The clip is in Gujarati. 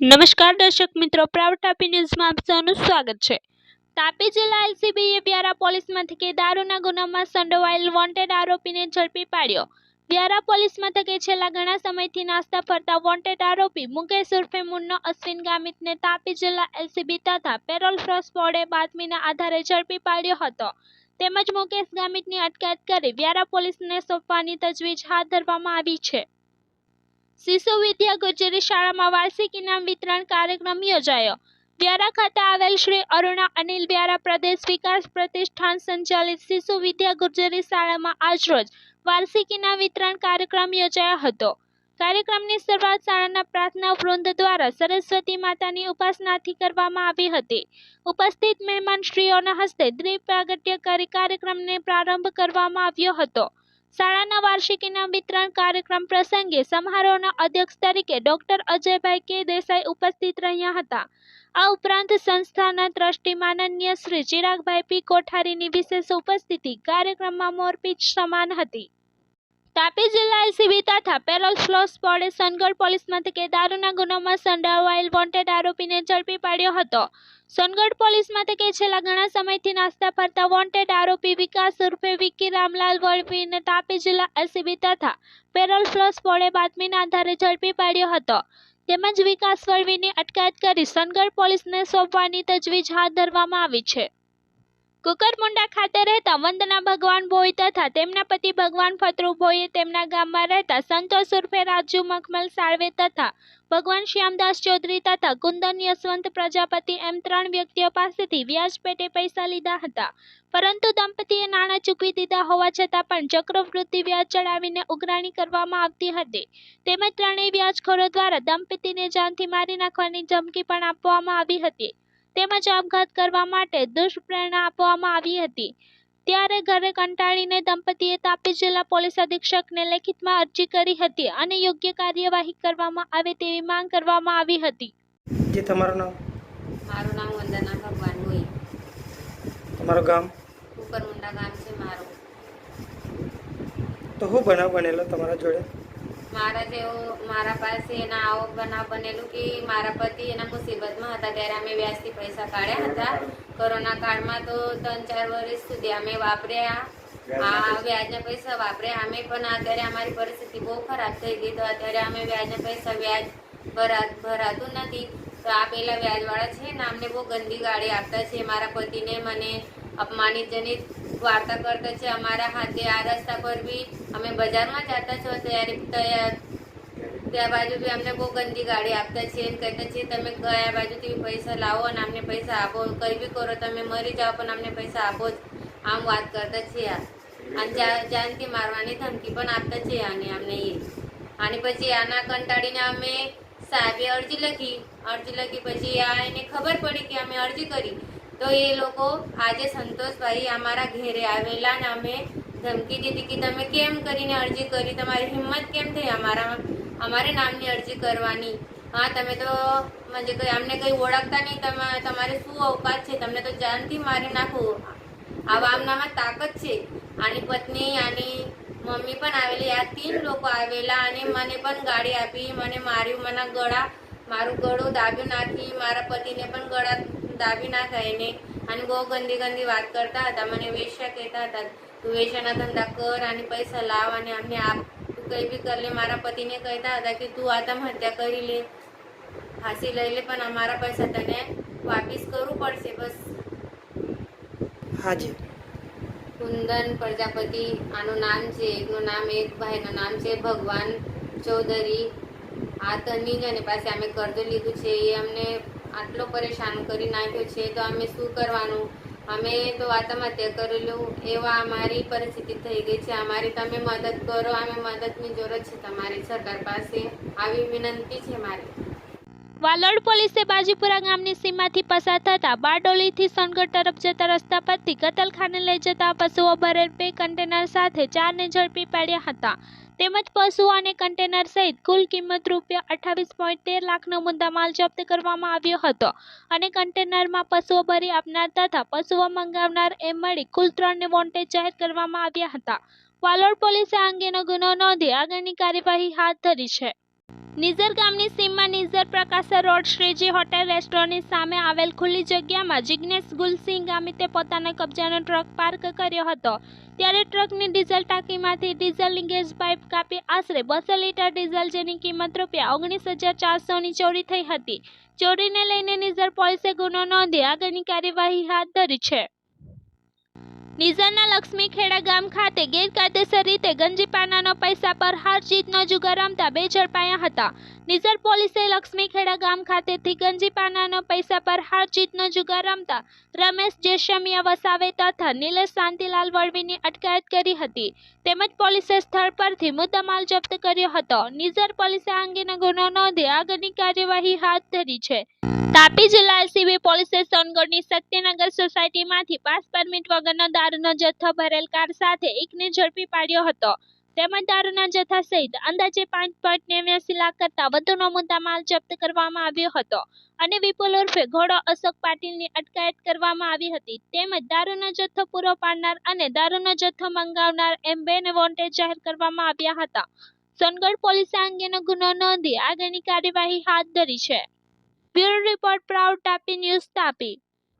નમસ્કાર દર્શક મિત્રો, પ્રાઉડ તાપી ન્યૂઝમાં આપ સૌનું સ્વાગત છે. તાપી જિલ્લા એલસીબીએ વ્યારા પોલીસ મથકે દારૂના ગુનામાં સંડોવાયેલ વોન્ટેડ આરોપીને ઝડપી પાડ્યો. વ્યારા પોલીસ મથકે છેલ્લા ઘણા સમયથી નાસ્તા ફરતા વોન્ટેડ આરોપી મુકેશ ઉર્ફે મુન્નો અશ્વિન ગામિતને તાપી જિલ્લા એલસીબી તથા પેરોલ ફ્રોસ બોર્ડે બાતમીના આધારે ઝડપી પાડ્યો હતો. તેમજ મુકેશ ગામિતની અટકાયત કરી વ્યારા પોલીસને સોંપવાની તજવીજ હાથ ધરવામાં આવી છે. શિશુ વિદ્યા ગુજરી શાળામાં વાર્ષિક ઇનામ વિતરણ કાર્યક્રમ યોજાયો. વ્યારા ખાતે આવેલ શ્રી અરુણા અનિલ વ્યારા પ્રદેશ વિકાસ પ્રતિષ્ઠાન સંચાલિત શિશુ વિદ્યા ગુજરી શાળામાં આજરોજ વાર્ષિક ઇનામ વિતરણ કાર્યક્રમ યોજાયો હતો. કાર્યક્રમની શરૂઆત શાળાના પ્રાર્થના વૃંદ દ્વારા સરસ્વતી માતાની ઉપાસનાથી કરવામાં આવી હતી. ઉપસ્થિત મહેમાન શ્રીઓના હસ્તે દીપ પ્રાગટ્ય કરી કાર્યક્રમને પ્રારંભ કરવામાં આવ્યો હતો. શાળાના વાર્ષિક ઇનામ વિતરણ કાર્યક્રમ પ્રસંગે સમારોહના અધ્યક્ષ તરીકે ડોક્ટર અજયભાઈ કે દેસાઈ ઉપસ્થિત રહ્યા હતા. આ ઉપરાંત સંસ્થાના ટ્રસ્ટી માનનીય શ્રી ચિરાગભાઈ પી કોઠારીની વિશેષ ઉપસ્થિતિ કાર્યક્રમમાં મોરપીચ સમાન હતી. તાપી જિલ્લા એસીબી તથા પેરોલ ફ્લોસ બોર્ડે સનગઢ પોલીસ મથકે દારૂના ગુનામાં સંડોવાયેલ વોન્ટેડ આરોપીને ઝડપી પાડ્યો હતો. સોનગઢ પોલીસ મથકે છેલ્લા ઘણા સમયથી નાસ્તા ફરતા વોન્ટેડ આરોપી વિકાસ ઉર્ફે વિકી રામલાલ વળવીને તાપી જિલ્લા એસીબી તથા પેરોલ ફ્લોસ પોળે બાતમીના આધારે ઝડપી પાડ્યો હતો. તેમજ વિકાસ વળવીની અટકાયત કરી સોનગઢ પોલીસને સોંપવાની તજવીજ હાથ ધરવામાં આવી છે. કુકરમુંડા ખાતે રહેતા વંદના ભગવાન ભોઈ તથા તેમના પતિ ભગવાન ફતરુ ભોઈએ તેમના ગામમાં રહેતા સંતોષ ઉર્ફે રાજુ મખમલ સાળવે તથા ભગવાન શ્યામદાસ ચૌધરી તથા કુંદન યશવંત પ્રજાપતિ એમ ત્રણ વ્યક્તિઓ પાસેથી વ્યાજ પેટે પૈસા લીધા હતા. પરંતુ દંપતીએ નાણાં ચૂકવી દીધા હોવા છતાં પણ ચક્રવૃત્તિ વ્યાજ ચડાવીને ઉઘરાણી કરવામાં આવતી હતી. તેમજ ત્રણેય વ્યાજખોરો દ્વારા દંપતીને જાનથી મારી નાખવાની ધમકી પણ આપવામાં આવી હતી. તેમજ આપઘાત કરવા માટે દુષ્પ્રેરણા આપવામાં આવી હતી. ત્યારે ઘરે કંટાળીને દંપતીએ તાપી જિલ્લા પોલીસ અધિક્ષકને લેખિતમાં અરજી કરી હતી અને યોગ્ય કાર્યવાહી કરવામાં આવે તેવી માંગ કરવામાં આવી હતી. જે તમારું નામ? મારું નામ વંદના ભગવાન હોય તમારું ગામ? કુકરમુંડા ગામ છે મારું. તો શું બનાવ બનેલો તમારા જોડે? મારા જેવો મારા પાસે એના આવો બનાવ બનેલું કે મારા પતિ એના મુસીબતમાં હતા ત્યારે અમે વ્યાજથી પૈસા કાઢ્યા હતા. કોરોના કાળમાં તો ત્રણ ચાર વર્ષ સુધી અમે વાપર્યા. આ વ્યાજના પૈસા વાપર્યા. અમે પણ અત્યારે અમારી પરિસ્થિતિ બહુ ખરાબ થઈ ગઈ તો અત્યારે અમે વ્યાજના પૈસા વ્યાજ ભરા ભરાતું નથી. તો આ પેલા વ્યાજવાળા છે ને અમને બહુ ગંદી ગાડી આપતા છે. મારા પતિને મને અપમાનિતજનિત વાર્તા કરતા છે, અમારા હાથે આ રસ્તા પર બી અમે બજારમાં જતા છો, ત્યારે ત્યાં બાજુ બી અમને બહુ ગંદી ગાડી આપતા છે એમ કહેતા છે, તમે ગયા બાજુથી પૈસા લાવો અને અમને પૈસા આપો, કંઈ બી કરો, તમે મરી જાઓ, પણ અમને પૈસા આપો જ. આમ વાત કરતા છીએ અને જાનથી મારવાની ધમકી પણ આપતા છે અને અમને એ. અને પછી આના કંટાળીને અમે સાહેબે અરજી લખી. અરજી લખી પછી આ એને ખબર પડી કે અમે અરજી કરી. તો એ લોકો આજે સંતોષભાઈ અમારા ઘેરે આવેલા ને અમે ધમકી દીધી કે તમે કેમ કરીને અરજી કરી? તમારી હિંમત કેમ થઈ અમારા અમારે નામની અરજી કરવાની? હા, તમે તો મજે કંઈ અમને કંઈ ઓળખતા નહીં, તમે તમારે શું અવકાશ છે? તમને તો જાનથી મારી નાખો. આવા આમનામાં તાકાત છે. આની પત્ની, આની મમ્મી પણ આવેલી, આ તીન લોકો આવેલા અને મને પણ ગાડી આપી, મને માર્યું, મને ગળા મારું ગળું દાબ્યું નાખી, મારા પતિને પણ ગળા દાબી નાખા એને અને બહુ ગંદી ગંદી વાત કરતા હતા મને વેશ્યા કહેતા હતા તું વેશ્યાના ધંધા કર અને પૈસા લાવ અને અમને આપ. તું કંઈ બી કર લે મારા પતિને કહેતા હતા કે તું આત્મહત્યા કરી લે ફાંસી લઈ લે પણ અમારા પૈસા તને વાપીસ કરવું પડશે બસ. હાજી. કુંદન પ્રજાપતિ આનું નામ છે એકનું નામ એક ભાઈનું નામ છે ભગવાન ચૌધરી. આ તની જ અને પાસે અમે કરજો લીધું છે એ અમને આટલો પરેશાન કરી નાખ્યો છે, તો અમે શું કરવાનું? અમે તો આત્મહત્યા કરેલું એવા અમારી પરિસ્થિતિ થઈ ગઈ છે. અમારી તમે મદદ કરો, અમે મદદની જરૂર છે તમારી સરકાર પાસે. આવી વિનંતી છે મારી. વાલોડ પોલીસે બાજીપુરા ગામની સીમાથી પસાર થતા બારડોલીથી સોનગઢ તરફ જતા રસ્તા પરથી કતલખાને લઈ જતા પશુઓ ભરેલ બે કન્ટેનર સાથે ચારને ઝડપી પાડ્યા હતા. તેમજ પશુઓ અને કન્ટેનર સહિત કુલ કિંમત રૂપિયા અઠ્ઠાવીસ પોઈન્ટ તેર લાખનો મુદ્દામાલ જપ્ત કરવામાં આવ્યો હતો. અને કન્ટેનરમાં પશુઓ ભરી આપનાર તથા પશુઓ મંગાવનાર એમ મળી કુલ ત્રણને વોન્ટેજ જાહેર કરવામાં આવ્યા હતા. વાલોડ પોલીસે આ અંગેનો ગુનો નોંધી આગળની કાર્યવાહી હાથ ધરી છે. નિઝર ગામની સીમમાં નિઝર પ્રકાશા રોડ શ્રીજી હોટેલ રેસ્ટોરન્ટની સામે આવેલ ખુલ્લી જગ્યામાં જિજ્ઞેશ ગુલસિંહ ગામિતે પોતાના કબજાનો ટ્રક પાર્ક કર્યો હતો. ત્યારે ટ્રકની ડીઝલ ટાંકીમાંથી ડીઝલ લીકેજ પાઇપ કાપી આશરે બસો લીટર ડીઝલ જેની કિંમત રૂપિયા ઓગણીસ હજાર ચારસોની ચોરી થઈ હતી. ચોરીને લઈને નિઝર પોલીસે ગુનો નોંધી આગળની કાર્યવાહી હાથ ધરી છે. નિઝરના લક્ષ્મી ખેડા ગામ ખાતે ગેરકાયદેસર રીતે ગંજીપાનાનો પૈસા પર હાર જીતનો જુગાર રમતા બે ઝડપાયા હતા. નિઝર પોલીસે લક્ષ્મી ખેડા ગામ ખાતેથી ગંજીપાનાનો પૈસા પર હાર જીતનો જુગાર રમતા રમેશ જેશમિયા વસાવે તથા નિલેશ શાંતિલાલ વળવીની અટકાયત કરી હતી. તેમજ પોલીસે સ્થળ પરથી મુદ્દામાલ જપ્ત કર્યો હતો. નિઝર પોલીસે આ અંગેનો ગુનો નોંધી આગળની કાર્યવાહી હાથ ધરી છે. તાપી જિલ્લા એલસીબી પોલીસે સોનગઢની શક્તિનગર સોસાયટીમાંથી પાસ પરમિટ વગરનો દારૂનો જથ્થો ભરેલ કાર સાથે એકને ઝડપી પાડ્યો હતો. તેમજ દારૂના જથ્થા સહિત અંદાજે પાંચ પોઈન્ટ નેવ્યાસી લાખ કરતાં વધુનો મુદ્દામાલ જપ્ત કરવામાં આવ્યો હતો અને વિપુલ ઉર્ફે ઘોડો અશોક પાટીલની અટકાયત કરવામાં આવી હતી. તેમજ દારૂનો જથ્થો પૂરો પાડનાર અને દારૂનો જથ્થો મંગાવનાર એમ બેને વોન્ટેડ જાહેર કરવામાં આવ્યા હતા. સોનગઢ પોલીસે અંગેનો ગુનો નોંધી આગળની કાર્યવાહી હાથ ધરી છે. Bureau report proud Tapi news Tapi.